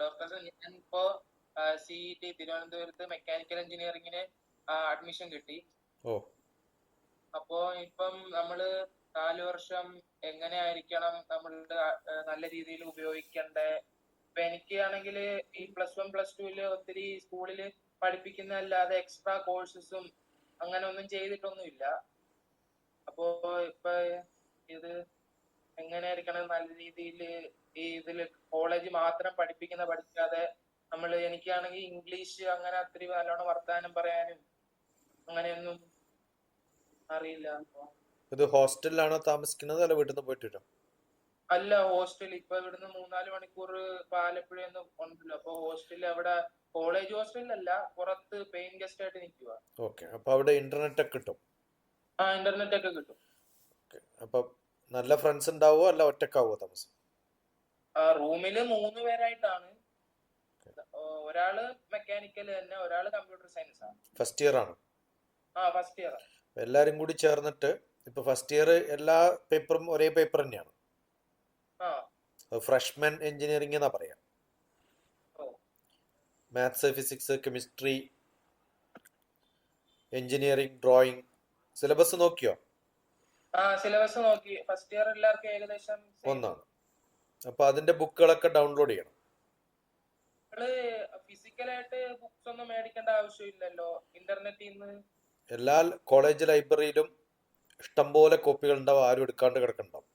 Doctor ഞാനിപ്പോ C T തിരുവനന്തപുരത്ത് mechanical എഞ്ചിനീയറിംഗിന് അഡ്മിഷൻ കിട്ടി. ഓ. അപ്പോ ഇപ്പം നമ്മൾ നാല് വർഷം എങ്ങനെ ആയിരിക്കണം നമ്മൾ നല്ല രീതിയിൽ ഉപയോഗിക്കണ്ടേ? ഇപ്പൊ എനിക്കാണെങ്കിൽ ഈ പ്ലസ് വൺ പ്ലസ് ടുവിൽ ഒത്തിരി സ്കൂളിൽ പഠിപ്പിക്കുന്നതല്ലാതെ എക്സ്ട്രാ കോഴ്സസും അങ്ങനെ ഒന്നും ചെയ്തിട്ടൊന്നുമില്ല. അപ്പോ ഇപ്പൊ ഇത് എങ്ങനെ ആയിരിക്കണം നല്ല രീതിയിൽ ഈ ഇതിൽ കോളേജ് മാത്രം പഠിപ്പിക്കുന്ന പഠിക്കാതെ നമ്മൾ എനിക്കാണെങ്കിൽ ഇംഗ്ലീഷ് അങ്ങനെ അത്രയും നല്ലോണം വർത്താനം പറയാനും അങ്ങനെയൊന്നും അറിയില്ല. ഇത് ഹോസ്റ്റലിലാണോ താമസിക്കുന്നത് അല്ല വീട്ടിൽ നിന്ന് പോയിട്ട് അല്ല ഹോസ്റ്റൽ ഇപ്പൊ ഇവിടുന്ന് മൂന്നാൽ മണിക്കൂർ ആലപ്പുഴയൊന്നും ഉണ്ടല്ലോ. അപ്പൊ ഹോസ്റ്റലിൽ അവിടെ കോളേജ് ഹോസ്റ്റലിലല്ല പുറത്ത് പെയിൻ ഗസ്റ്റ് ആയിട്ട് നിൽക്കുക ഓക്കെ അപ്പൊ അവിടെ ഇന്റർനെറ്റ് ഒക്കെ കിട്ടും? ആ ഇന്റർനെറ്റ് ഒക്കെ കിട്ടും. അപ്പൊ നല്ല ഫ്രണ്ട്സ് ഉണ്ടാവോ? അല്ല ഒറ്റക്കാവോ താമസം? റൂമിൽ മൂന്ന് പേരായിട്ടാണ്. ഒരാൾ മെക്കാനിക്കൽ തന്നെ ഒരാൾ കമ്പ്യൂട്ടർ സയൻസ് ആണ്. ഫസ്റ്റ് ഇയർ ആണ്. ആ ഫസ്റ്റ് ഇയർ എല്ലാരും കൂടി ചേർന്നിട്ട് ഇപ്പൊ ഫസ്റ്റ് ഇയർ എല്ലാ പേപ്പറും ഒരേ പേപ്പർ തന്നെയാണ്. ഫ്രഷ്മാൻ എഞ്ചിനീയറിംഗ് എന്നാ പറയാ. Maths physics chemistry engineering drawing syllabus നോക്കിയോ? ആ സിലബസ് നോക്കി. ഫസ്റ്റ് ഇയർ എല്ലാവർക്കും ഏകദേശം. ഒന്നാണ്. അപ്പോൾ അതിന്റെ ബുക്കുകളൊക്കെ ഡൗൺലോഡ് ചെയ്യണം. ഫിസിക്കലായിട്ട് ബുക്സ് ഒന്നും മേടിക്കേണ്ട ആവശ്യമില്ലല്ലോ? ഇന്റർനെറ്റിൽ നിന്ന് എല്ലാ കോളേജ് ലൈബ്രറിയിലും ഇഷ്ടംപോലെ കോപ്പികൾ ഉണ്ടാവും. ആരും എടുക്കാണ്ട് കിടക്കണ്ടാവും.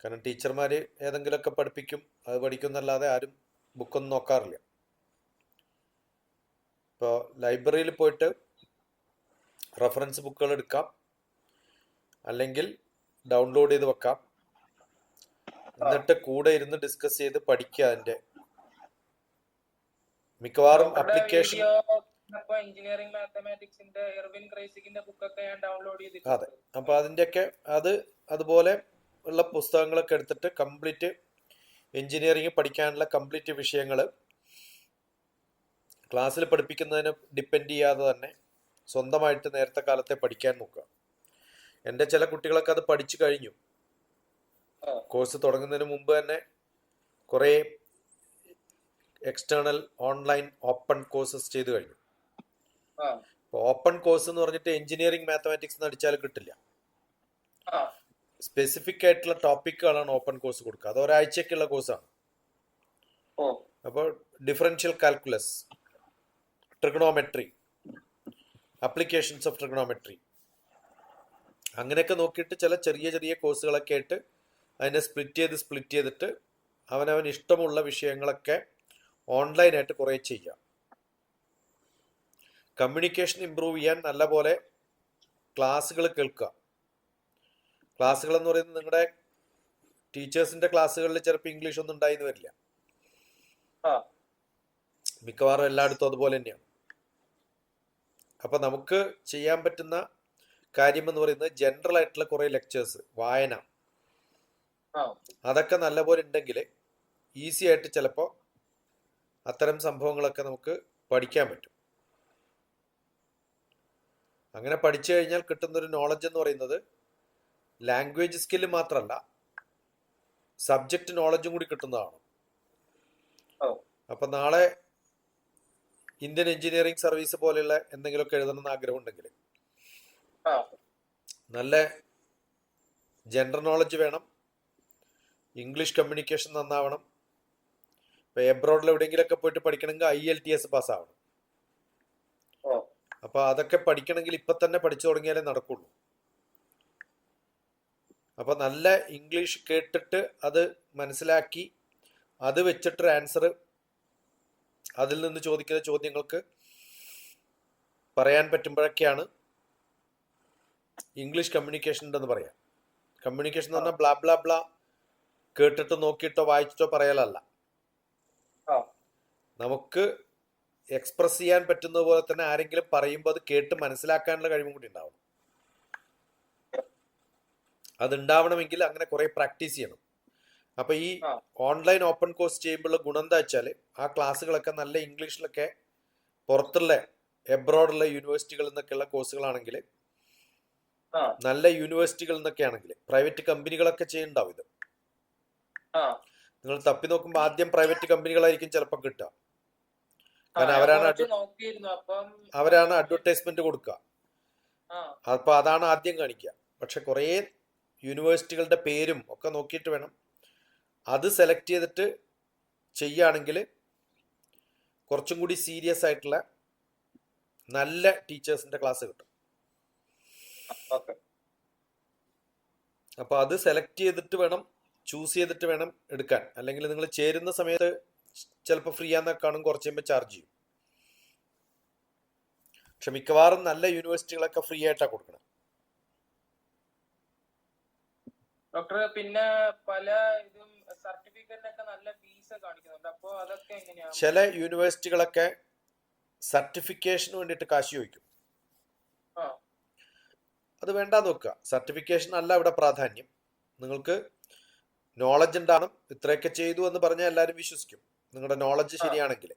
കാരണം ടീച്ചർമാര് ഏതെങ്കിലുമൊക്കെ പഠിപ്പിക്കും. അത് പഠിക്കുന്നല്ലാതെ ആരും ബുക്കൊന്നും നോക്കാറില്ല. ഇപ്പോൾ ലൈബ്രറിയിൽ പോയിട്ട് റെഫറൻസ് ബുക്കുകൾ എടുക്കാം. അല്ലെങ്കിൽ ഡൗൺലോഡ് ചെയ്ത് വെക്കാം. എന്നിട്ട് കൂടെ ഇരുന്ന് ഡിസ്കസ് ചെയ്ത് പഠിക്കുക അതിന്റെ മിക്കവാറും അപ്ലിക്കേഷൻ എഞ്ചിനീയറിംഗ് മാത്തമാറ്റിക്സിന്റെ എർവിൻ ക്രൈസിക്കിന്റെ ബുക്കൊക്കെ ഞാൻ ഡൗൺലോഡ് അതെ. അപ്പൊ അപ്പോൾ അതിന്റെയൊക്കെ അത് അതുപോലെ ഉള്ള പുസ്തകങ്ങളൊക്കെ എടുത്തിട്ട് കംപ്ലീറ്റ് എഞ്ചിനീയറിംഗ് പഠിക്കാനുള്ള കംപ്ലീറ്റ് വിഷയങ്ങൾ ക്ലാസ്സിൽ പഠിപ്പിക്കുന്നതിന് ഡിപ്പെൻഡ് ചെയ്യാതെ തന്നെ സ്വന്തമായിട്ട് നേരത്തെ കാലത്തെ പഠിക്കാൻ നോക്കുക. എന്റെ ചില കുട്ടികളൊക്കെ അത് പഠിച്ചു കഴിഞ്ഞു. കോഴ്സ് തുടങ്ങുന്നതിന് മുമ്പ് തന്നെ കുറേ എക്സ്റ്റേണൽ ഓൺലൈൻ ഓപ്പൺ കോഴ്സസ് ചെയ്തു കഴിഞ്ഞു. ഓപ്പൺ കോഴ്സ് എന്ന് പറഞ്ഞിട്ട് എഞ്ചിനീയറിംഗ് മാത്തമാറ്റിക്സ് എന്ന് അടിച്ചാൽ കിട്ടില്ല. സ്പെസിഫിക് ആയിട്ടുള്ള ടോപ്പിക്കുകളാണ് ഓപ്പൺ കോഴ്സ് കൊടുക്കുക. അത് ഒരാഴ്ചക്കുള്ള കോഴ്സാണ് അപ്പോൾ differential calculus trigonometry applications of trigonometry അങ്ങനെയൊക്കെ നോക്കിയിട്ട് ചില ചെറിയ ചെറിയ കോഴ്സുകളൊക്കെ ആയിട്ട് അതിനെ സ്പ്ലിറ്റ് ചെയ്ത് സ്പ്ലിറ്റ് ചെയ്തിട്ട് അവനവൻ ഇഷ്ടമുള്ള വിഷയങ്ങളൊക്കെ ഓൺലൈനായിട്ട് കുറേ ചെയ്യാം. കമ്മ്യൂണിക്കേഷൻ ഇമ്പ്രൂവ് ചെയ്യാൻ നല്ലപോലെ ക്ലാസ്സുകൾ കേൾക്കുക. ക്ലാസ്സുകൾ എന്ന് പറയുന്നത് നിങ്ങളുടെ ടീച്ചേഴ്സിന്റെ ക്ലാസ്സുകളിൽ ചിലപ്പോൾ ഇംഗ്ലീഷ് ഒന്നും ഉണ്ടായിന്ന് വരില്ല. മിക്കവാറും എല്ലായിടത്തും അതുപോലെ തന്നെയാണ്. അപ്പൊ നമുക്ക് ചെയ്യാൻ പറ്റുന്ന കാര്യം എന്ന് പറയുന്നത് ജനറൽ ആയിട്ടുള്ള കുറെ ലെക്ചേഴ്സ് വായന. അതൊക്കെ നല്ലപോലെ ഉണ്ടെങ്കിൽ ഈസി ആയിട്ട് ചിലപ്പോൾ അത്തരം സംഭവങ്ങളൊക്കെ നമുക്ക് പഠിക്കാൻ പറ്റും. അങ്ങനെ പഠിച്ചു കഴിഞ്ഞാൽ കിട്ടുന്ന ഒരു നോളജ് എന്ന് പറയുന്നത് ലാംഗ്വേജ് സ്കില്ല് മാത്രമല്ല സബ്ജക്റ്റ് നോളജും കൂടി കിട്ടുന്നതാണ്. അപ്പൊ അപ്പം നാളെ ഇന്ത്യൻ എഞ്ചിനീയറിംഗ് സർവീസ് പോലെയുള്ള എന്തെങ്കിലുമൊക്കെ എഴുതണമെന്ന് ആഗ്രഹം ഉണ്ടെങ്കിൽ നല്ല ജനറൽ നോളജ് വേണം. ഇംഗ്ലീഷ് കമ്മ്യൂണിക്കേഷൻ നന്നാവണം. ഇപ്പോൾ എബ്രോഡിൽ എവിടെയെങ്കിലൊക്കെ പോയിട്ട് പഠിക്കണമെങ്കിൽ ഐ എൽ ടി എസ് പാസ്സാവണം ആവണം. അപ്പൊ അതൊക്കെ പഠിക്കണമെങ്കിൽ ഇപ്പൊ തന്നെ പഠിച്ചു തുടങ്ങിയാലേ നടക്കുള്ളൂ. അപ്പൊ നല്ല ഇംഗ്ലീഷ് കേട്ടിട്ട് അത് മനസ്സിലാക്കി അത് വെച്ചിട്ടൊരു ആൻസർ അതിൽ നിന്ന് ചോദിക്കുന്ന ചോദ്യങ്ങൾക്ക് പറയാൻ പറ്റുമ്പോഴൊക്കെയാണ് ഇംഗ്ലീഷ് കമ്മ്യൂണിക്കേഷൻ ഉണ്ടെന്ന് പറയാം. കമ്മ്യൂണിക്കേഷൻ എന്ന് പറഞ്ഞാൽ ബ്ലാ ബ്ലാ ബ്ലാ കേട്ടിട്ടോ നോക്കിയിട്ടോ വായിച്ചിട്ടോ പറയലല്ല. നമുക്ക് എക്സ്പ്രസ് ചെയ്യാൻ പറ്റുന്ന പോലെ തന്നെ ആരെങ്കിലും പറയുമ്പോൾ അത് കേട്ട് മനസ്സിലാക്കാനുള്ള കഴിവും കൂടി ഉണ്ടാവണം. അതുണ്ടാവണമെങ്കിൽ അങ്ങനെ കുറെ പ്രാക്ടീസ് ചെയ്യണം. അപ്പൊ ഈ ഓൺലൈൻ ഓപ്പൺ കോഴ്സ് ചെയ്യുമ്പോഴുള്ള ഗുണം എന്താ വെച്ചാൽ ആ ക്ലാസ്സുകളൊക്കെ നല്ല ഇംഗ്ലീഷിലൊക്കെ പുറത്തുള്ള എബ്രോഡുള്ള യൂണിവേഴ്സിറ്റികളിൽ നിന്നൊക്കെയുള്ള കോഴ്സുകളാണെങ്കിൽ നല്ല യൂണിവേഴ്സിറ്റികളിൽ നിന്നൊക്കെ ആണെങ്കിൽ പ്രൈവറ്റ് കമ്പനികളൊക്കെ ചെയ്യുന്നുണ്ടാവും ഇത്. നിങ്ങൾ തപ്പി നോക്കുമ്പോൾ ആദ്യം പ്രൈവറ്റ് കമ്പനികളായിരിക്കും ചിലപ്പോൾ കിട്ടുക. കാരണം അവരാണ് അവരാണ് അഡ്വർടൈസ്മെന്റ് കൊടുക്കുക അപ്പൊ അതാണ് ആദ്യം കാണിക്കുക പക്ഷെ കുറേ യൂണിവേഴ്സിറ്റികളുടെ പേരും ഒക്കെ നോക്കിയിട്ട് വേണം. അത് സെലക്ട് ചെയ്തിട്ട് ചെയ്യുകയാണെങ്കിൽ കുറച്ചും കൂടി സീരിയസ് ആയിട്ടുള്ള നല്ല ടീച്ചേഴ്സിന്റെ ക്ലാസ് കിട്ടും. അപ്പൊ അത് സെലക്ട് ചെയ്തിട്ട് വേണം ചൂസ് ചെയ്തിട്ട് വേണം എടുക്കാൻ. അല്ലെങ്കിൽ നിങ്ങൾ ചേരുന്ന സമയത്ത് ചിലപ്പോൾ ഫ്രീ ആണെന്നൊക്കെ കാണും കുറച്ച് കഴിയുമ്പോൾ ചാർജ് ചെയ്യും. പക്ഷെ മിക്കവാറും നല്ല യൂണിവേഴ്സിറ്റികളൊക്കെ ഫ്രീ ആയിട്ടാണ് കൊടുക്കണം. ഡോക്ടർ പിന്നെ പല ഇതും സർട്ടിഫിക്കറ്റിനൊക്കെ നല്ല ഫീസ് കാണിക്കുന്നുണ്ട്. അപ്പോ അതൊക്കെ എങ്ങനെയാ? ചില യൂണിവേഴ്സിറ്റികളൊക്കെ സർട്ടിഫിക്കേഷന് വേണ്ടിട്ട് കാശ് ചോദിക്കും. അത് വേണ്ടാന്ന് വെക്കുക. സർട്ടിഫിക്കേഷൻ അല്ല ഇവിടെ പ്രാധാന്യം. നിങ്ങൾക്ക് നോളജ് ഉണ്ടാകണം ഇത്രയൊക്കെ ചെയ്തു എന്ന് പറഞ്ഞാൽ എല്ലാവരും വിശ്വസിക്കും. നിങ്ങളുടെ നോളജ്. ശരിയാണെങ്കിൽ.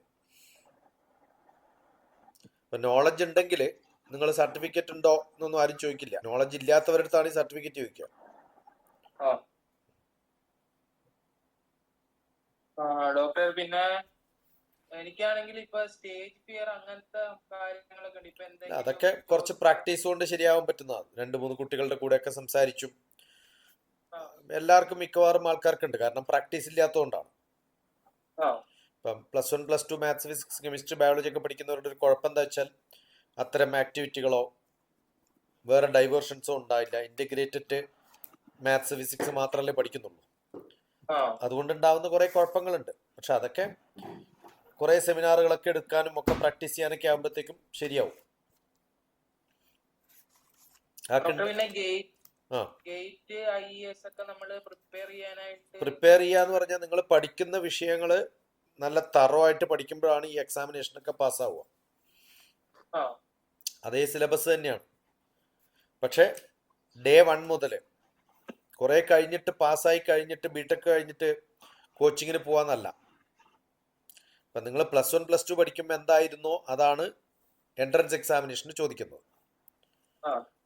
ഇപ്പൊ നോളജ് ഉണ്ടെങ്കിൽ നിങ്ങൾ സർട്ടിഫിക്കറ്റ് ഉണ്ടോ എന്നൊന്നും ആരും ചോദിക്കില്ല. നോളജ് ഇല്ലാത്തവരുടെ അടുത്താണ് ഈ സർട്ടിഫിക്കറ്റ് ചോദിക്കുക. ഡോക്ടർ പിന്നെ എനിക്കാണെങ്കിൽ ഇപ്പൊ സ്റ്റേജ് ഫിയർ അങ്ങനത്തെ കാര്യങ്ങളൊക്കെ ഉണ്ട്. ഇപ്പൊ അതൊക്കെ കുറച്ച് പ്രാക്ടീസ് കൊണ്ട് ശരിയാവാൻ പറ്റുന്നതാണ്. രണ്ട് മൂന്ന് കുട്ടികളുടെ കൂടെയൊക്കെ സംസാരിച്ചും. എല്ലാവർക്കും മിക്കവാറും ആൾക്കാർക്കുണ്ട്. കാരണം പ്രാക്ടീസ് ഇല്ലാത്തതുകൊണ്ടാണ് ഇപ്പം plus one plus two maths physics chemistry biology ഒക്കെ പഠിക്കുന്നവരുടെ ഒരു കുഴപ്പം എന്താ വെച്ചാൽ അത്തരം ആക്ടിവിറ്റികളോ വേറെ ഡൈവേർഷൻസോ ഉണ്ടായില്ല. ഇന്റഗ്രേറ്റഡ് മാത്സ് ഫിസിക്സ് മാത്രമല്ലേ പഠിക്കുന്നുള്ളൂ. അതുകൊണ്ട് ഉണ്ടാവുന്ന കുറെ കുഴപ്പങ്ങളുണ്ട്. പക്ഷെ അതൊക്കെ കുറെ സെമിനാറുകളൊക്കെ എടുക്കാനും ഒക്കെ പ്രാക്ടീസ് ചെയ്യാനൊക്കെ ആകുമ്പോഴത്തേക്കും ശരിയാവും. പിന്നെ ഗേറ്റ് ഗേറ്റ് ഐ എസ് ഒക്കെ നമ്മൾ പ്രിപ്പയർ ചെയ്യാനായിട്ട് പ്രിപ്പയർ ചെയ്യാന്ന് പറഞ്ഞാൽ നിങ്ങൾ പഠിക്കുന്ന വിഷയങ്ങൾ നല്ല തറോ ആയിട്ട് പഠിക്കുമ്പോഴാണ് ഈ എക്സാമിനേഷൻ ഒക്കെ പാസ്സാവുക അതേ സിലബസ് തന്നെയാണ്. പക്ഷെ ഡേ വൺ മുതൽ കുറെ കഴിഞ്ഞിട്ട് പാസ്സായി കഴിഞ്ഞിട്ട് ബിടെക് കഴിഞ്ഞിട്ട് കോച്ചിങ്ങിന് പോവാന്നല്ല. അപ്പം നിങ്ങൾ പ്ലസ് വൺ പ്ലസ് ടു പഠിക്കുമ്പോൾ എന്തായിരുന്നോ അതാണ് എൻട്രൻസ് എക്സാമിനേഷന് ചോദിക്കുന്നത്.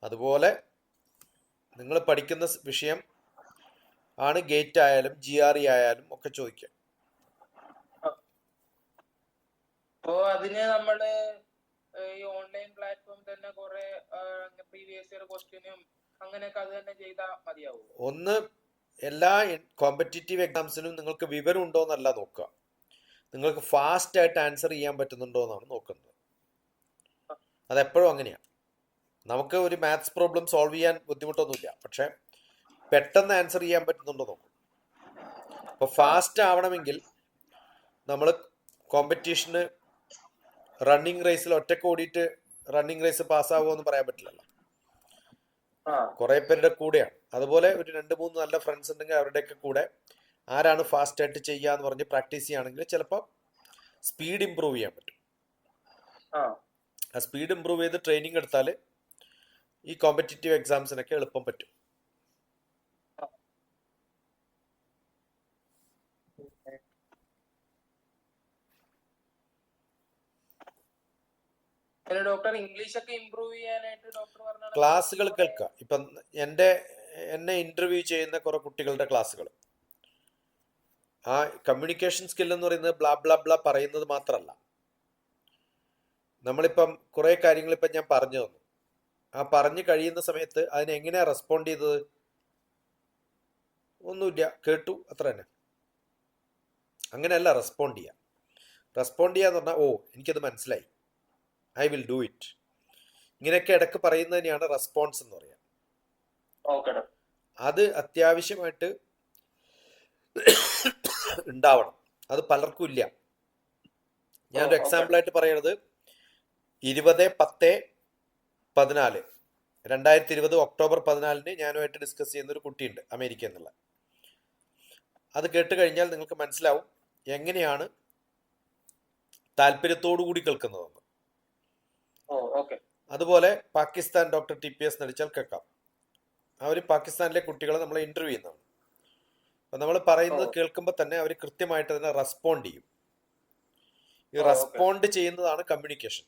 അതുപോലെ നിങ്ങൾ പഠിക്കുന്ന വിഷയം ആണ് ഗേറ്റ് ആയാലും ജി ആർ ഇ ആയാലും ഒക്കെ ചോദിക്കുക. അപ്പോ അതിന് നമ്മൾ ഈ ഓൺലൈൻ പ്ലാറ്റ്ഫോം തന്നെ കുറെ പ്രീവിയസ് ഇയർ ക്വസ്റ്റ്യനും അങ്ങനെയൊക്കെ അത് തന്നെ ചെയ്താൽ മതിയാവും? ഒന്ന് എല്ലാ കോമ്പറ്റേറ്റീവ് എക്സാംസിനും നിങ്ങൾക്ക് വിവരം ഉണ്ടോ എന്നല്ല നോക്കുക. നിങ്ങൾക്ക് ഫാസ്റ്റ് ആയിട്ട് ആൻസർ ചെയ്യാൻ പറ്റുന്നുണ്ടോ എന്നാണ് നോക്കുന്നത്. അതെപ്പോഴും അങ്ങനെയാണ് നമുക്ക് ഒരു മാത്സ് പ്രോബ്ലം സോൾവ് ചെയ്യാൻ ബുദ്ധിമുട്ടൊന്നുമില്ല. പക്ഷെ പെട്ടെന്ന് ആൻസർ ചെയ്യാൻ പറ്റുന്നുണ്ടോ നോക്കും. അപ്പോൾ ഫാസ്റ്റ് ആവണമെങ്കിൽ നമ്മൾ കോമ്പറ്റീഷന് റണ്ണിങ് റേസിൽ ഒറ്റയ്ക്ക് ഓടിയിട്ട് റണ്ണിങ് റേസ് പാസ്സാവുമോ എന്ന് പറയാൻ പറ്റില്ലല്ലോ. കുറെ പേരുടെ കൂടെയാണ്. അതുപോലെ ഒരു രണ്ട് മൂന്ന് നല്ല ഫ്രണ്ട്സ് ഉണ്ടെങ്കിൽ അവരുടെയൊക്കെ കൂടെ ആരാണ് ഫാസ്റ്റ് ആയിട്ട് ചെയ്യുക എന്ന് പറഞ്ഞ് പ്രാക്ടീസ് ചെയ്യുകയാണെങ്കിൽ ചിലപ്പോൾ സ്പീഡ് ഇമ്പ്രൂവ് ചെയ്യാൻ പറ്റും. ആ. സ്പീഡ് ഇമ്പ്രൂവ് ചെയ്ത് ട്രെയിനിങ് എടുത്താൽ ഈ കോമ്പറ്റേറ്റീവ് എക്സാംസിനൊക്കെ എളുപ്പം പറ്റും. ഡോക്ടർ ഇംഗ്ലീഷ് ഒക്കെ ഇമ്പ്രൂവ് ചെയ്യാനായിട്ട് ഡോക്ടർ പറഞ്ഞ ക്ലാസ്സുകൾ കേൾക്കുക ഇപ്പം എന്റെ എന്നെ ഇന്റർവ്യൂ ചെയ്യുന്ന കുറെ കുട്ടികളുടെ ക്ലാസ്സുകൾ. ആ കമ്മ്യൂണിക്കേഷൻ സ്കിൽ എന്ന് പറയുന്നത് ബ്ലാ ബ്ലാ ബ്ലാ പറയുന്നത് മാത്രമല്ല. നമ്മളിപ്പം കുറേ കാര്യങ്ങൾ ഇപ്പം ഞാൻ പറഞ്ഞു തന്നു. ആ പറഞ്ഞു കഴിയുന്ന സമയത്ത് അതിനെ എങ്ങനെയാണ് റെസ്പോണ്ട് ചെയ്തത്? ഒന്നുമില്ല. കേട്ടു. അത്ര തന്നെ. അങ്ങനെയല്ല റെസ്പോണ്ട് ചെയ്യുക റെസ്പോണ്ട് ചെയ്യാന്ന് പറഞ്ഞാൽ ഓ എനിക്കത് മനസ്സിലായി. ഐ വിൽ ഡു ഇറ്റ് ഇങ്ങനെയൊക്കെ ഇടയ്ക്ക് പറയുന്നതിനെയാണ് റെസ്പോൺസ് എന്ന് പറയുക അത് അത്യാവശ്യമായിട്ട് ഉണ്ടാവണം. അത് പലർക്കും ഇല്ല. ഞാനൊരു ആയിട്ട് പറയണത്. ഇരുപത് പത്ത് പതിനാല്. രണ്ടായിരത്തി ഇരുപത് ഒക്ടോബർ പതിനാലിന് ഞാനുമായിട്ട് ഡിസ്കസ് ചെയ്യുന്ന ഒരു കുട്ടിയുണ്ട് അമേരിക്ക എന്നുള്ള. അത് കേട്ട് കഴിഞ്ഞാൽ നിങ്ങൾക്ക് മനസ്സിലാവും എങ്ങനെയാണ് താല്പര്യത്തോടു കൂടി കേൾക്കുന്നതെന്ന്. അതുപോലെ Pakistan doctor T P S നടിച്ചാൽ കേൾക്കാം. അവർ പാകിസ്ഥാനിലെ കുട്ടികളെ നമ്മൾ ഇന്റർവ്യൂ ചെയ്യുന്നതാണ്. അപ്പം നമ്മൾ പറയുന്നത് കേൾക്കുമ്പോൾ തന്നെ അവർ കൃത്യമായിട്ട് അതിനെ റെസ്പോണ്ട് ചെയ്യും. ഈ റെസ്പോണ്ട് ചെയ്യുന്നതാണ് കമ്മ്യൂണിക്കേഷൻ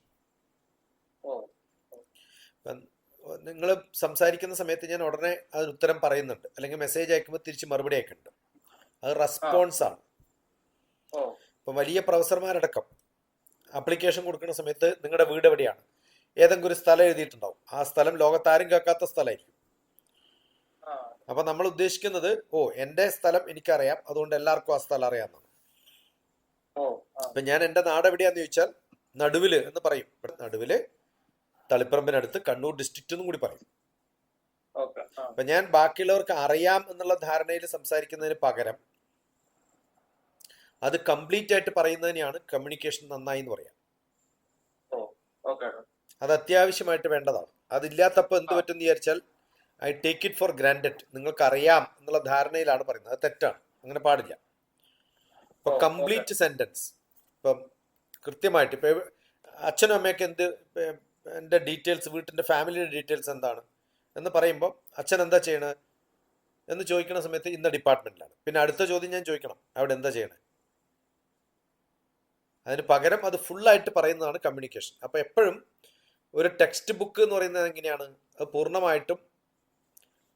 നിങ്ങൾ സംസാരിക്കുന്ന സമയത്ത് ഞാൻ ഉടനെ അതിന് ഉത്തരം പറയുന്നുണ്ട്. അല്ലെങ്കിൽ മെസ്സേജ് അയക്കുമ്പോൾ തിരിച്ച് മറുപടി അയക്കുന്നുണ്ട്. അത് റെസ്പോൺസ് ആണ്. ഇപ്പം വലിയ പ്രൊഫസർമാരടക്കം അപ്ലിക്കേഷൻ കൊടുക്കുന്ന സമയത്ത് നിങ്ങളുടെ വീട് എവിടെയാണ്? ഏതെങ്കിലും ഒരു സ്ഥലം എഴുതിയിട്ടുണ്ടാവും. ആ സ്ഥലം ലോകത്താരും കേൾക്കാത്ത സ്ഥലമായിരിക്കും. അപ്പൊ നമ്മൾ ഉദ്ദേശിക്കുന്നത് ഓ എന്റെ സ്ഥലം എനിക്കറിയാം. അതുകൊണ്ട് എല്ലാവർക്കും ആ സ്ഥലം അറിയാമെന്നാണ്. അപ്പൊ ഞാൻ എന്റെ നാട് എവിടെയാന്ന് ചോദിച്ചാൽ നടുവിൽ എന്ന് പറയും. നടുവിൽ തളിപ്പറമ്പിനടുത്ത് കണ്ണൂർ ഡിസ്ട്രിക്റ്റ് എന്നും കൂടി പറയും. അപ്പൊ ഞാൻ ബാക്കിയുള്ളവർക്ക് അറിയാം എന്നുള്ള ധാരണയിൽ സംസാരിക്കുന്നതിന് പകരം അത് കംപ്ലീറ്റ് ആയിട്ട് പറയുന്നതിനെയാണ് കമ്മ്യൂണിക്കേഷൻ നന്നായി എന്ന് പറയാം. അത് അത്യാവശ്യമായിട്ട് വേണ്ടതാണ്. അതില്ലാത്തപ്പോൾ എന്ത്. പറ്റും എന്ന് വിചാരിച്ചാൽ I take it for granted നിങ്ങൾക്ക് അറിയാം എന്നുള്ള ധാരണയിലാണ് പറയുന്നത്. അത് തെറ്റാണ്. അങ്ങനെ പാടില്ല. ഇപ്പൊ കംപ്ലീറ്റ് സെന്റൻസ് ഇപ്പം കൃത്യമായിട്ട് ഇപ്പൊ അച്ഛനും അമ്മയൊക്കെ എന്ത് എന്റെ ഡീറ്റെയിൽസ് വീട്ടിന്റെ ഫാമിലിയുടെ ഡീറ്റെയിൽസ് എന്താണ് എന്ന് പറയുമ്പോൾ അച്ഛൻ എന്താ ചെയ്യണത് എന്ന് ചോദിക്കുന്ന സമയത്ത് ഇന്ന ഡിപ്പാർട്ട്മെന്റിലാണ് പിന്നെ അടുത്ത ചോദ്യം ഞാൻ ചോദിക്കണം അവിടെ എന്താ ചെയ്യണേ? അതിന് പകരം അത് ഫുള്ളായിട്ട് പറയുന്നതാണ് കമ്മ്യൂണിക്കേഷൻ അപ്പോൾ എപ്പോഴും ഒരു ടെക്സ്റ്റ് ബുക്ക് എന്ന് പറയുന്നത് എങ്ങനെയാണ്? അത് പൂർണമായിട്ടും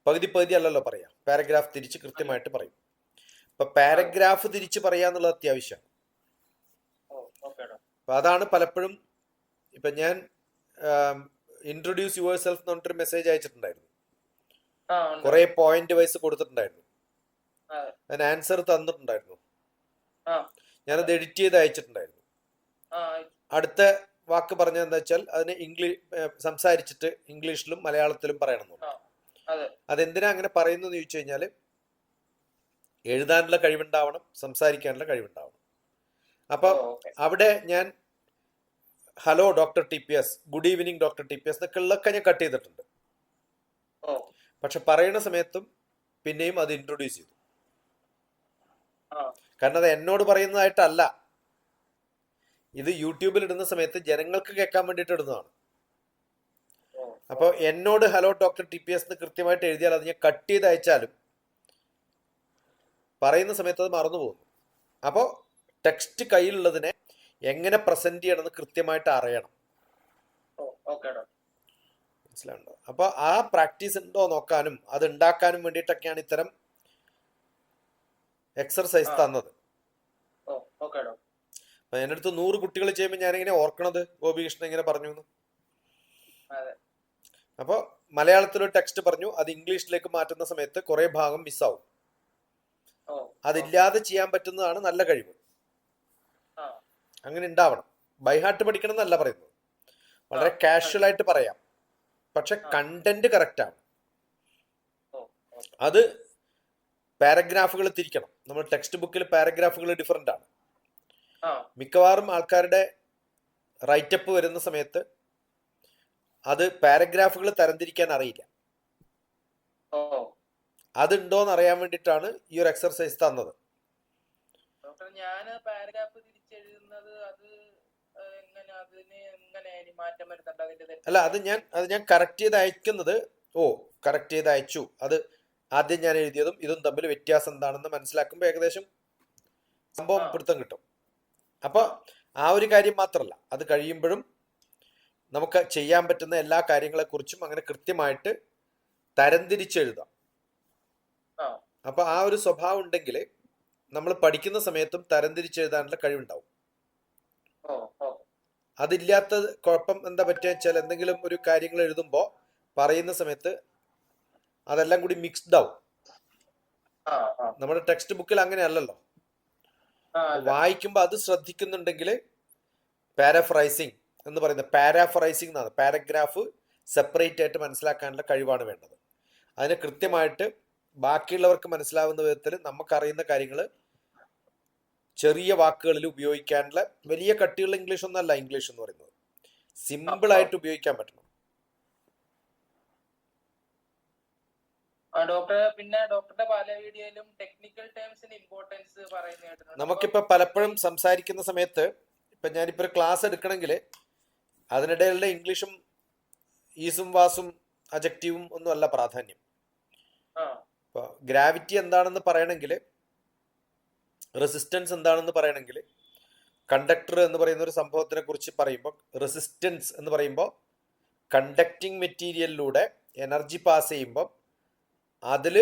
പകുതി പകുതി അല്ലല്ലോ പറയാം. പാരഗ്രാഫ് തിരിച്ച് കൃത്യമായിട്ട് പറയും. അപ്പം പാരഗ്രാഫ് തിരിച്ച് പറയാന്നുള്ളത് അത്യാവശ്യമാണ്. അപ്പം അതാണ് പലപ്പോഴും ഇപ്പൊ ഞാൻ ഇൻട്രൊഡ്യൂസ് യുവർ സെൽഫ് എന്ന് പറഞ്ഞിട്ടൊരു മെസ്സേജ് അയച്ചിട്ടുണ്ടായിരുന്നു. കുറെ പോയിന്റ് വൈസ് കൊടുത്തിട്ടുണ്ടായിരുന്നു. ഞാൻ ആൻസർ തന്നിട്ടുണ്ടായിരുന്നു. ഞാനത് എഡിറ്റ് ചെയ്ത് അയച്ചിട്ടുണ്ടായിരുന്നു. അടുത്ത വാക്ക് പറഞ്ഞതെന്ന് വെച്ചാൽ അതിന് ഇംഗ്ലീഷ് സംസാരിച്ചിട്ട് ഇംഗ്ലീഷിലും മലയാളത്തിലും പറയണം അതെന്തിനാ അങ്ങനെ പറയുന്നത് ചോദിച്ചു കഴിഞ്ഞാൽ എഴുതാനുള്ള കഴിവുണ്ടാവണം സംസാരിക്കാനുള്ള കഴിവുണ്ടാവണം. അപ്പൊ അവിടെ ഞാൻ hello doctor T P S. Good evening doctor T P S. എന്നൊക്കെ ഉള്ളതൊക്കെ ഞാൻ കട്ട് ചെയ്തിട്ടുണ്ട്. പക്ഷെ പറയുന്ന സമയത്തും പിന്നെയും അത് ഇൻട്രൊഡ്യൂസ് ചെയ്തു. കാരണം അത് എന്നോട് പറയുന്നതായിട്ടല്ല. ഇത് യൂട്യൂബിൽ ഇടുന്ന സമയത്ത് ജനങ്ങൾക്ക് കേൾക്കാൻ വേണ്ടിയിട്ട് ഇടുന്നതാണ്. അപ്പോൾ എന്നോട് hello doctor T P S എന്ന് കൃത്യമായിട്ട് എഴുതിയാൽ അത് ഞാൻ കട്ട് ചെയ്ത് അയച്ചാലും പറയുന്ന സമയത്ത് അത് മറന്നു പോകുന്നു. അപ്പോൾ ടെക്സ്റ്റ് കയ്യിലുള്ളതിനെ എങ്ങനെ പ്രസന്റ് ചെയ്യണമെന്ന് കൃത്യമായിട്ട് അറിയണം. ഓ അപ്പൊ ആ പ്രാക്ടീസ് ഉണ്ടോ നോക്കാനും അത് ഉണ്ടാക്കാനും വേണ്ടിയിട്ടൊക്കെയാണ് ഇത്തരം എക്സർസൈസ് തന്നത്. അപ്പൊ എന്റെ അടുത്ത് നൂറ് കുട്ടികൾ ചെയ്യുമ്പോൾ ഞാൻ എങ്ങനെ ഓർക്കണത് ഗോപികൃഷ്ണൻ ഇങ്ങനെ പറഞ്ഞു അപ്പോൾ മലയാളത്തിലൊരു ടെക്സ്റ്റ് പറഞ്ഞു അത് ഇംഗ്ലീഷിലേക്ക് മാറ്റുന്ന സമയത്ത് കുറെ ഭാഗം മിസ്സാവും അതില്ലാതെ ചെയ്യാൻ പറ്റുന്നതാണ് നല്ല കഴിവ്. അങ്ങനെ ഉണ്ടാവണം. ബൈഹാർട്ട് പഠിക്കണം എന്നല്ല പറയുന്നത്. വളരെ കാഷ്വൽ ആയിട്ട് പറയാം. പക്ഷെ കണ്ടന്റ് കറക്റ്റ് ആണ്. അത് പാരഗ്രാഫുകൾ തിരിക്കണം. നമ്മൾ ടെക്സ്റ്റ് ബുക്കിൽ പാരഗ്രാഫുകൾ ഡിഫറെന്റ് ആണ്. മിക്കവാറും ആൾക്കാരുടെ റൈറ്റപ്പ് വരുന്ന സമയത്ത് അത് പാരഗ്രാഫുകൾ തരംതിരിക്കാൻ അറിയില്ല. അതുണ്ടോന്ന് അറിയാൻ വേണ്ടിയിട്ടാണ് ഈ ഒരു എക്സർസൈസ് തന്നത്. ഞാൻ പാരഗ്രാഫ് അല്ല അത് ഞാൻ അത് ഞാൻ കറക്റ്റ് ചെയ്ത് അയക്കുന്നത് ഓ കറക്റ്റ് ചെയ്ത് അയച്ചു. അത് ആദ്യം ഞാൻ എഴുതിയതും ഇതും തമ്മിൽ വ്യത്യാസം എന്താണെന്ന് മനസ്സിലാക്കുമ്പോൾ ഏകദേശം സംഭവം. പിടുത്തം കിട്ടും. അപ്പോൾ ആ ഒരു കാര്യം മാത്രമല്ല അത് കഴിയുമ്പോഴും നമുക്ക് ചെയ്യാൻ പറ്റുന്ന എല്ലാ കാര്യങ്ങളെക്കുറിച്ചും അങ്ങനെ കൃത്യമായിട്ട് തരംതിരിച്ചെഴുതാം. അപ്പൊ ആ ഒരു സ്വഭാവം ഉണ്ടെങ്കിൽ നമ്മൾ പഠിക്കുന്ന സമയത്തും തരംതിരിച്ചെഴുതാനുള്ള കഴിവുണ്ടാവും. അതില്ലാത്ത കുഴപ്പം എന്താ പറ്റുക വെച്ചാൽ എന്തെങ്കിലും ഒരു കാര്യങ്ങൾ എഴുതുമ്പോൾ പറയുന്ന സമയത്ത് അതെല്ലാം കൂടി മിക്സ്ഡ് ആവും. നമ്മുടെ ടെക്സ്റ്റ് ബുക്കിൽ അങ്ങനെ അല്ലല്ലോ ആ വായിക്കുമ്പോൾ അത് ശ്രദ്ധിക്കുന്നുണ്ടെങ്കിൽ പാരാഫ്രൈസിങ് എന്ന് പറയുന്നത് പാരാഫ്രൈസിങ് എന്നാണ്. പാരഗ്രാഫ് സെപ്പറേറ്റ് ആയിട്ട് മനസ്സിലാക്കാനുള്ള കഴിവാണ് വേണ്ടത്. അതിന് കൃത്യമായിട്ട് ബാക്കിയുള്ളവർക്ക് മനസ്സിലാവുന്ന വിധത്തിൽ നമുക്കറിയുന്ന കാര്യങ്ങൾ ചെറിയ വാക്കുകളിൽ ഉപയോഗിക്കാനുള്ള വലിയ കട്ടിയുള്ള ഇംഗ്ലീഷ് ഒന്നല്ല ഇംഗ്ലീഷ് എന്ന് പറയുന്നത്. സിമ്പിൾ ആയിട്ട് ഉപയോഗിക്കാൻ പറ്റണം. നമുക്കിപ്പോ ഡോക്ടർ പിന്നെ ഡോക്ടറുടെ പല വീഡിയോയിലും ടെക്നിക്കൽ ഇമ്പോർട്ടൻസ് നമുക്കിപ്പോൾ പലപ്പോഴും സംസാരിക്കുന്ന സമയത്ത് ഇപ്പൊ ഞാനിപ്പോ ഒരു ക്ലാസ് എടുക്കണമെങ്കിൽ അതിനിടയിലുള്ള ഇംഗ്ലീഷും ഈസും വാസും അജക്റ്റീവും ഒന്നും അല്ല പ്രാധാന്യം. ഗ്രാവിറ്റി എന്താണെന്ന് പറയണമെങ്കിൽ റെസിസ്റ്റൻസ് എന്താണെന്ന് പറയണമെങ്കിൽ കണ്ടക്ടർ എന്ന് പറയുന്ന ഒരു സംഭവത്തിനെ കുറിച്ച് പറയുമ്പോൾ റെസിസ്റ്റൻസ് എന്ന് പറയുമ്പോൾ കണ്ടക്റ്റിംഗ് മെറ്റീരിയലിലൂടെ എനർജി പാസ് ചെയ്യുമ്പോൾ അതിൽ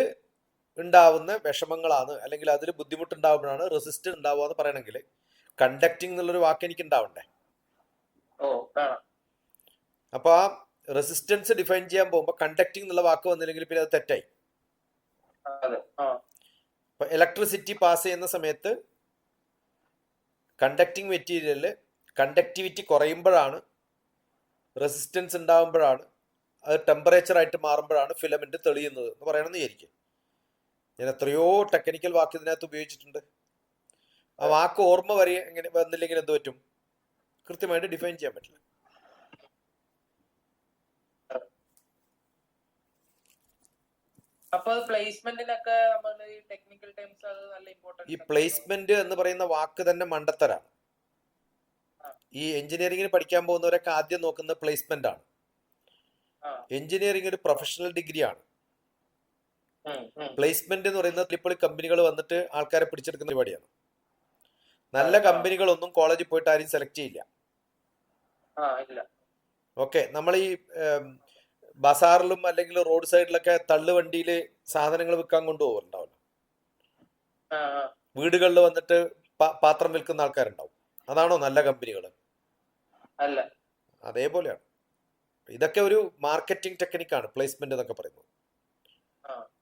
ഉണ്ടാവുന്ന വിഷമങ്ങളാണ് അല്ലെങ്കിൽ അതിൽ ബുദ്ധിമുട്ടുണ്ടാവുമ്പോഴാണ് റെസിസ്റ്റൻസ് ഉണ്ടാവുക എന്ന് പറയണമെങ്കിൽ കണ്ടക്ടിങ് എന്നുള്ളൊരു വാക്ക് എനിക്ക് ഉണ്ടാവണ്ടേ? അപ്പൊ ആ റെസിസ്റ്റൻസ് ഡിഫൈൻ ചെയ്യാൻ പോകുമ്പോൾ കണ്ടക്ടിങ് എന്നുള്ള വാക്ക് വന്നില്ലെങ്കിൽ പിന്നെ അത് തെറ്റായി. ഇപ്പൊ ഇലക്ട്രിസിറ്റി പാസ് ചെയ്യുന്ന സമയത്ത് കണ്ടക്ടിങ് മെറ്റീരിയലിൽ കണ്ടക്ടിവിറ്റി കുറയുമ്പോഴാണ് റെസിസ്റ്റൻസ് ഉണ്ടാകുമ്പോഴാണ് അത് ടെമ്പറേച്ചർ ആയിട്ട് മാറുമ്പോഴാണ് ഫിലമെന്റ് തെളിയുന്നത് എന്ന് പറയണമെന്ന് വിചാരിക്കും. ഞാൻ എത്രയോ ടെക്നിക്കൽ വാക്ക് ഇതിനകത്ത് ഉപയോഗിച്ചിട്ടുണ്ട്. ആ വാക്ക് ഓർമ്മ വരെ എങ്ങനെ വന്നില്ലെങ്കിൽ എന്ത് പറ്റും? കൃത്യമായിട്ട് ഡിഫൈൻ ചെയ്യാൻ പറ്റില്ല. അപ്പൊ പ്ലേസ്മെന്റിനൊക്കെ നമ്മൾ ഈ ടെക്നിക്കൽ ടൈംസ് അത് നല്ല ഈ പ്ലേസ്മെന്റ് എന്ന് പറയുന്ന വാക്ക് തന്നെ മണ്ടത്തരാണ്. ഈ എഞ്ചിനീയറിംഗിന് പഠിക്കാൻ പോകുന്നവരൊക്കെ ആദ്യം നോക്കുന്ന പ്ലേസ്മെന്റ് ആണ്. എഞ്ചിനീയറിംഗ് ഒരു പ്രൊഫഷണൽ ഡിഗ്രിയാണ്. പ്ലേസ്മെന്റ് എന്ന് പറയുന്നത് ഇപ്പോൾ കമ്പനികൾ വന്നിട്ട് ആൾക്കാരെ പിടിച്ചെടുക്കുന്ന പരിപാടിയാണ്. നല്ല. കമ്പനികളൊന്നും കോളേജിൽ പോയിട്ട് ആരും സെലക്ട് ചെയ്യില്ല. ഓക്കെ നമ്മൾ ഈ ബസാറിലും അല്ലെങ്കിൽ റോഡ് സൈഡിലൊക്കെ തള്ളുവണ്ടിയിൽ സാധനങ്ങൾ വിൽക്കാൻ ആ. വീടുകളിൽ വന്നിട്ട് പാത്രം വിൽക്കുന്ന ആൾക്കാരുണ്ടാവും. അതാണോ നല്ല കമ്പനികൾ അല്ല. അതേപോലെയാണ്. ഇതൊക്കെ ഒരു മാർക്കറ്റിംഗ് ടെക്നിക്കാണ് പ്ലേസ്മെന്റ് എന്നൊക്കെ പറയുന്നത്.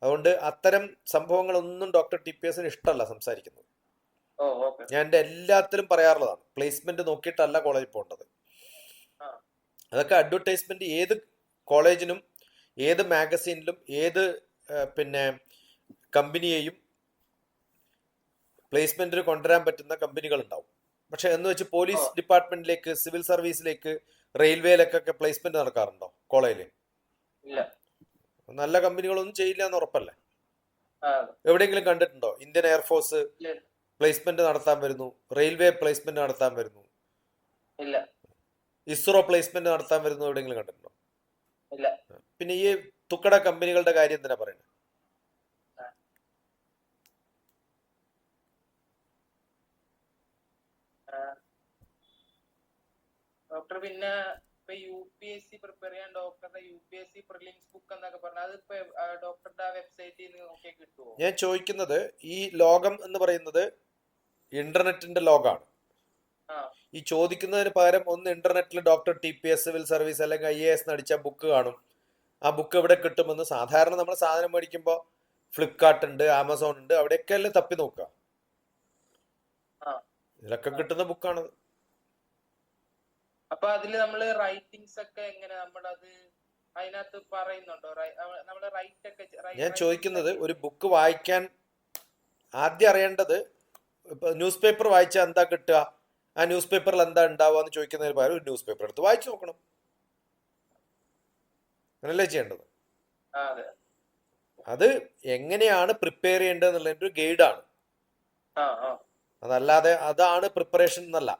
അതുകൊണ്ട് അത്തരം സംഭവങ്ങളൊന്നും ഡോക്ടർ ടി പി എസിന് ഇഷ്ടമല്ല സംസാരിക്കുന്നത് ഞാൻ എന്റെ എല്ലാത്തിലും പറയാറുള്ളതാണ് പ്ലേസ്മെന്റ് നോക്കിയിട്ടല്ല കോളേജിൽ പോകേണ്ടത്. അതൊക്കെ അഡ്വർടൈസ്മെന്റ് ഏത് കോളേജിനും ഏത് മാഗസീനിലും ഏത് പിന്നെ കമ്പനിയെയും പ്ലേസ്മെന്റിന് കൊണ്ടുവരാൻ പറ്റുന്ന കമ്പനികൾ ഉണ്ടാവും പക്ഷെ എന്ന് വെച്ച് പോലീസ്. ഡിപ്പാർട്ട്മെന്റിലേക്ക് സിവിൽ സർവീസിലേക്ക് റെയിൽവേയിലേക്കൊക്കെ പ്ലേസ്മെന്റ് നടക്കാറുണ്ടോ കോളേജിൽ നല്ല കമ്പനികളൊന്നും ചെയ്യില്ല എന്ന് ഉറപ്പല്ലേ എവിടെയെങ്കിലും കണ്ടിട്ടുണ്ടോ? ഇന്ത്യൻ എയർഫോഴ്സ് പ്ലേസ്മെന്റ് നടത്താൻ വരുന്നു റെയിൽവേ പ്ലേസ്മെന്റ് നടത്താൻ വരുന്നു. ഇസ്രോ പ്ലേസ്മെന്റ് നടത്താൻ വരുന്നു എവിടെയെങ്കിലും കണ്ടിട്ടുണ്ടോ? ഇല്ല. പിന്നെ ഈ തുക്കട കമ്പനികളുടെ കാര്യം എന്തിനാ പറയുന്നത് ഡോക്ടർ പിന്നെ ഇപ്പൊ U P S C prepare ചെയ്യാൻ ഡോക്ടറുടെ U P S C prelims book എന്നൊക്കെ പറഞ്ഞാൽ അത് ഡോക്ടറുടെ വെബ്സൈറ്റിൽ നിന്ന് നോക്കിയാൽ കിട്ടുമോ ഞാൻ ചോദിക്കുന്നത് ഈ ലോകം എന്ന് പറയുന്നത് ഇന്റർനെറ്റിന്റെ ലോകമാണ് ഈ ചോദിക്കുന്നതിന് പകരം ഒന്ന് ഇന്റർനെറ്റിൽ doctor T P S civil service അല്ലെങ്കിൽ ഐ എ എസ് അടിച്ച ബുക്ക് കാണും. ആ ബുക്ക് എവിടെ കിട്ടുമെന്ന് സാധാരണ നമ്മൾ സാധനം മേടിക്കുമ്പോൾ ഫ്ലിപ്കാർട്ട് ഉണ്ട് ആമസോൺ ഉണ്ട് അവിടെയൊക്കെ അല്ലേ തപ്പി നോക്കുക. ഇതിലൊക്കെ കിട്ടുന്ന ബുക്കാണ് അപ്പൊ അതിൽ നമ്മൾ റൈറ്റിംഗ്സ് ഒക്കെ എങ്ങനെ നമ്മൾ അത് അതിനകത്ത് പറയുന്നുണ്ടോ? നമ്മൾ റൈറ്റ് ഒക്കെ ഞാൻ ചോദിക്കുന്നത് ഒരു ബുക്ക് വായിക്കാൻ ആദ്യം അറിയേണ്ടത് ഇപ്പൊ ന്യൂസ് പേപ്പർ വായിച്ചാൽ എന്താ കിട്ടുക? ആ ന്യൂസ് പേപ്പറിൽ എന്താ ഉണ്ടാവുക എന്ന് ചോദിക്കുന്നതിന് പകരം ഒരു ന്യൂസ് പേപ്പർ എടുത്ത് വായിച്ചു നോക്കണം. അങ്ങനല്ലേ ചെയ്യേണ്ടത്? അതെ. എങ്ങനെയാണ് പ്രിപ്പയർ ചെയ്യേണ്ടത് എന്നുള്ളതിന്റെ ഒരു ഗൈഡാണ് അതല്ലാതെ അതാണ് പ്രിപ്പറേഷൻ എന്നല്ല?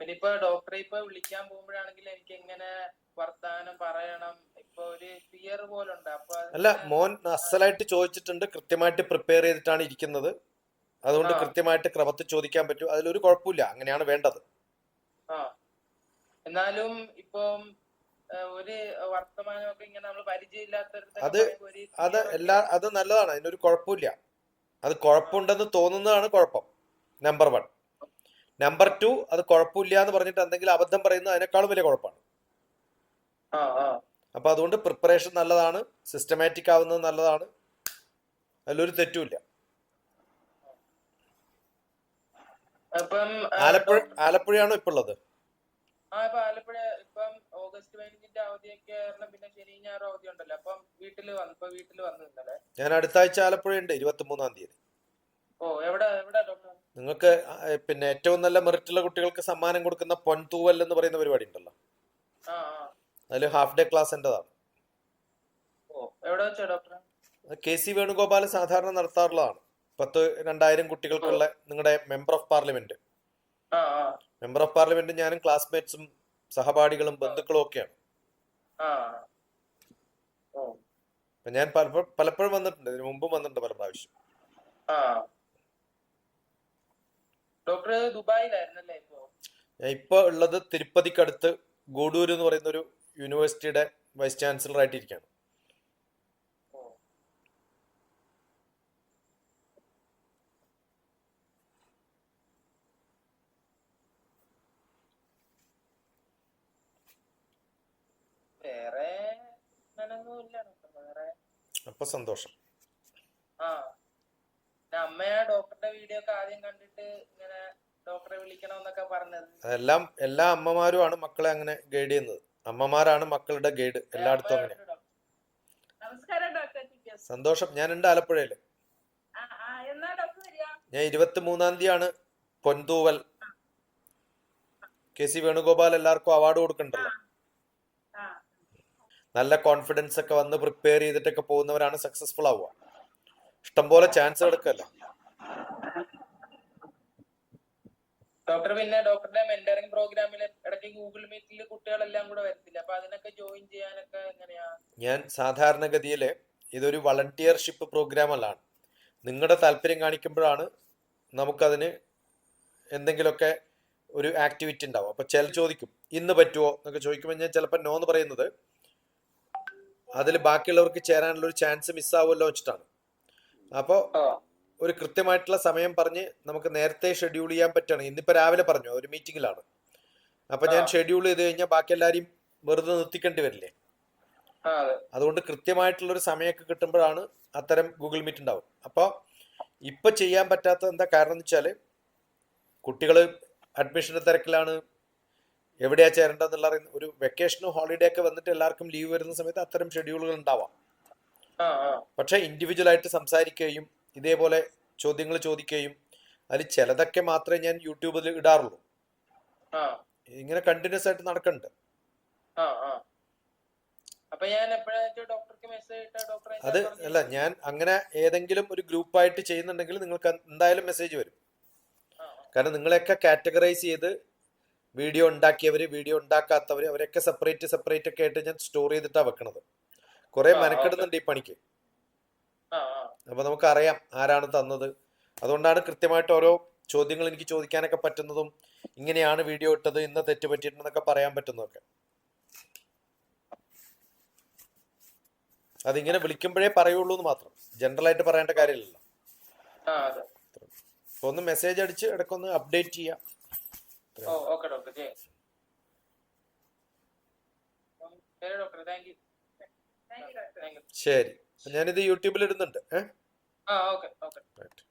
പിന്നെ ഇപ്പൊ ഡോക്ടറെ ഇപ്പൊ വിളിക്കാൻ പോകുമ്പോഴാണെങ്കിൽ എനിക്ക് എങ്ങനെ വർത്താനം പറയണം അല്ല മോൻ അസലായിട്ട് ചോദിച്ചിട്ടുണ്ട്. കൃത്യമായിട്ട് പ്രിപ്പയർ ചെയ്തിട്ടാണ് ഇരിക്കുന്നത്. അതുകൊണ്ട് കൃത്യമായിട്ട് ക്രമത്തിൽ ചോദിക്കാൻ പറ്റും. അതിലൊരു കുഴപ്പമില്ല. അങ്ങനെയാണ് വേണ്ടത്. എന്നാലും ഇപ്പം ഒരു വർത്തമാനമൊക്കെ ഇങ്ങനെ നമ്മൾ പരിചയമില്ലാത്ത അത് അത് എല്ലാ അത് നല്ലതാണ്. അതിനൊരു കുഴപ്പമില്ല. അത് കുഴപ്പമുണ്ടെന്ന് തോന്നുന്നതാണ് കുഴപ്പം. നമ്പർ വൺ നമ്പർ ടു അത് കുഴപ്പമില്ല എന്ന് പറഞ്ഞിട്ട് എന്തെങ്കിലും അബദ്ധം പറയുന്നത് അതിനേക്കാളും വലിയ കുഴപ്പമാണ്. ആ ആ. അപ്പൊ അതുകൊണ്ട് പ്രിപ്പറേഷൻ നല്ലതാണ് സിസ്റ്റമാറ്റിക് ആവുന്നത് നല്ലതാണ്. അതിലൊരു തെറ്റുമില്ല. ആലപ്പുഴ ആലപ്പുഴയാണോ ഇപ്പൊ ഉള്ളത്? ആ ഇപ്പൊ ആലപ്പുഴ ഇപ്പം ഓഗസ്റ്റ് പതിനഞ്ചിന്റെ അവധിയൊക്കെ കാരണം പിന്നെ ശനി ഞായർ അവധി ഉണ്ടല്ലോ. അപ്പം വീട്ടിൽ വന്നു ഇപ്പൊ വീട്ടിൽ വന്നു ഇന്നലെ ഞാൻ അടുത്ത ആഴ്ച ആലപ്പുഴ ഉണ്ട് ഇരുപത്തി മൂന്നാം തീയതി. ഓ എവിടെ എവിടെ ഡോക്ടർ? നിങ്ങൾക്ക് പിന്നെ ഏറ്റവും നല്ല മെറിറ്റുള്ള കുട്ടികൾക്ക് സമ്മാനം കൊടുക്കുന്ന പൊൻതൂവൽ എന്ന് പറയുന്ന പരിപാടി ഉണ്ടല്ലോ. ആ ആ അതിൽ ഹാഫ് ഡേ ക്ലാസ് എന്റെതാണ് കെ സി വേണുഗോപാൽ സാധാരണ നടത്താറുള്ളതാണ്. പത്ത് രണ്ടായിരം കുട്ടികൾക്കുള്ള നിങ്ങളുടെ member of parliament member of parliament ഞാനും ക്ലാസ്മേറ്റ്സും സഹപാഠികളും ബന്ധുക്കളും ഒക്കെയാണ്. അപ്പൊ ഞാൻ പലപ്പോഴും വന്നിട്ടുണ്ട്. ഇതിനു മുമ്പും വന്നിട്ടുണ്ട് പല പ്രാവശ്യം. ഡോക്ടർ ദുബായിലായിരുന്നല്ലേ ഇപ്പോ? ഞാൻ ഇപ്പോൾ ഉള്ളത് തിരുപ്പതിക്കടുത്ത് ഗൂഡൂർ എന്ന് പറയുന്ന ഒരു യൂണിവേഴ്സിറ്റിയുടെ വൈസ് ചാൻസലർ ആയിട്ടിരിക്കുകയാണ് അപ്പൊ സന്തോഷം. ആ. എല്ലാ അമ്മയാ ഡോക്ടറുടെ വീഡിയോ ഒക്കെ ആദ്യം കണ്ടിട്ട് ഇങ്ങനെ ഡോക്ടറെ വിളിക്കണമെന്നൊക്കെ പറഞ്ഞത്. അതെല്ലാം എല്ലാ അമ്മമാരുമാണ് മക്കളെ അങ്ങനെ ഗൈഡ് ചെയ്യുന്നത്. അമ്മമാരാണ് മക്കളുടെ ഗൈഡ്. എല്ലായിടത്തും അങ്ങനെ. സന്തോഷം. ഞാനുണ്ട് ഉണ്ട് ആ ആ എന്നാ ഡോക്ടർ വരിക? ഞാൻ ഇരുപത്തി മൂന്നാം തീയതിയാണ് പൊൻതൂവൽ. കെ സി വേണുഗോപാൽ എല്ലാവർക്കും അവാർഡ് കൊടുക്കണ്ടല്ലോ. നല്ല കോൺഫിഡൻസ് ഒക്കെ വന്ന് പ്രിപ്പയർ ചെയ്തിട്ടൊക്കെ പോകുന്നവരാണ് സക്സസ്ഫുൾ ആവുക. ഇഷ്ടംപോലെ ചാൻസ് എടുക്കല്ലേ? ഡോക്ടർ പിന്നെ ഡോക്ടറുടെ മെന്ററിംഗ് പ്രോഗ്രാമിൽ ഇടയ്ക്ക് ഗൂഗിൾ മീറ്റിൽ കുട്ടികളെല്ലാം കൂടെ വരത്തില്ല? അപ്പൊ അതിനൊക്കെ ജോയിൻ ചെയ്യാനൊക്കെ എങ്ങനെയാ? ഞാൻ സാധാരണഗതിയിൽ ഇതൊരു വളണ്ടിയർഷിപ്പ് പ്രോഗ്രാം അല്ലാണ്. നിങ്ങളുടെ താല്പര്യം കാണിക്കുമ്പോഴാണ് നമുക്കതിന് എന്തെങ്കിലുമൊക്കെ ഒരു ആക്ടിവിറ്റി ഉണ്ടാവും അപ്പൊ ചില ചോദിക്കും ഇന്ന് പറ്റുമോ എന്നൊക്കെ ചോദിക്കുമ്പോൾ ഞാൻ ചിലപ്പോൾ നോ എന്ന് പറയുന്നത് അതിൽ ബാക്കിയുള്ളവർക്ക് ചേരാനുള്ള ഒരു ചാൻസ് മിസ്സാവുമല്ലോ വെച്ചിട്ടാണ്. അപ്പോൾ ഒരു കൃത്യമായിട്ടുള്ള സമയം പറഞ്ഞ് നമുക്ക് നേരത്തെ ഷെഡ്യൂൾ ചെയ്യാൻ പറ്റണം. ഇന്നിപ്പോ രാവിലെ പറഞ്ഞു ഒരു മീറ്റിംഗിലാണ് അപ്പൊ ഞാൻ ഷെഡ്യൂൾ ചെയ്ത് കഴിഞ്ഞാൽ ബാക്കി എല്ലാരെയും വെറുതെ നിർത്തിക്കേണ്ടി വരില്ലേ? അതുകൊണ്ട് കൃത്യമായിട്ടുള്ള ഒരു സമയമൊക്കെ കിട്ടുമ്പോഴാണ് അത്തരം ഗൂഗിൾ മീറ്റ് ഉണ്ടാവും അപ്പോൾ ഇപ്പൊ ചെയ്യാൻ പറ്റാത്ത എന്താ കാരണം എന്ന് വെച്ചാൽ കുട്ടികൾ അഡ്മിഷന്റെ തിരക്കിലാണ്. എവിടെയാ ചേരേണ്ടതെന്നുള്ള ഒരു വെക്കേഷനും ഹോളിഡേ ഒക്കെ വന്നിട്ട് എല്ലാവർക്കും ലീവ് വരുന്ന സമയത്ത് അത്തരം ഷെഡ്യൂളുകൾ ഉണ്ടാവാം. പക്ഷേ ഇൻഡിവിജ്വൽ ആയിട്ട് സംസാരിക്കുകയും ഇതേപോലെ ചോദ്യങ്ങൾ ചോദിക്കുകയും അതിൽ ചിലതൊക്കെ മാത്രമേ ഞാൻ യൂട്യൂബിൽ ഇടാറുള്ളൂ. ഇങ്ങനെ കണ്ടിന്യൂസ് ആയിട്ട് നടക്കുന്നുണ്ട് അത് അല്ല ഞാൻ അങ്ങനെ ഏതെങ്കിലും ഒരു ഗ്രൂപ്പായിട്ട് ചെയ്യുന്നുണ്ടെങ്കിൽ നിങ്ങൾക്ക് എന്തായാലും മെസ്സേജ് വരും. കാരണം നിങ്ങളെയൊക്കെ കാറ്റഗറൈസ് ചെയ്ത് വീഡിയോ ഉണ്ടാക്കിയവർ വീഡിയോ ഉണ്ടാക്കാത്തവർ അവരൊക്കെ സെപ്പറേറ്റ് സെപ്പറേറ്റ് ഒക്കെ ആയിട്ട് ഞാൻ സ്റ്റോർ ചെയ്തിട്ടാണ് വെക്കണത്. കുറേ മെനക്കെടുന്നുണ്ട് ഈ പണിക്ക്. അപ്പോൾ നമുക്കറിയാം ആരാണ് തന്നത്. അതുകൊണ്ടാണ് കൃത്യമായിട്ട് ഓരോ ചോദ്യങ്ങൾ എനിക്ക് ചോദിക്കാനൊക്കെ പറ്റുന്നതും ഇങ്ങനെയാണ് വീഡിയോ ഇട്ടത് ഇന്ന് തെറ്റ് പറ്റിയിട്ടുണ്ടെന്നൊക്കെ പറയാൻ പറ്റുന്നതൊക്കെ. അതിങ്ങനെ വിളിക്കുമ്പോഴേ പറയുള്ളൂ എന്ന് മാത്രം. ജനറൽ ആയിട്ട് പറയേണ്ട കാര്യമില്ലല്ലോ. ആ അപ്പോൾ ഒന്ന് മെസ്സേജ് അടിച്ച് ഇടയ്ക്കൊന്ന് അപ്ഡേറ്റ് ചെയ്യാം. ശരി ഞാനിത് യൂട്യൂബിൽ ഇടുന്നുണ്ട്. ഏഹ് ആ ഓക്കെ ഓക്കെ റൈറ്റ്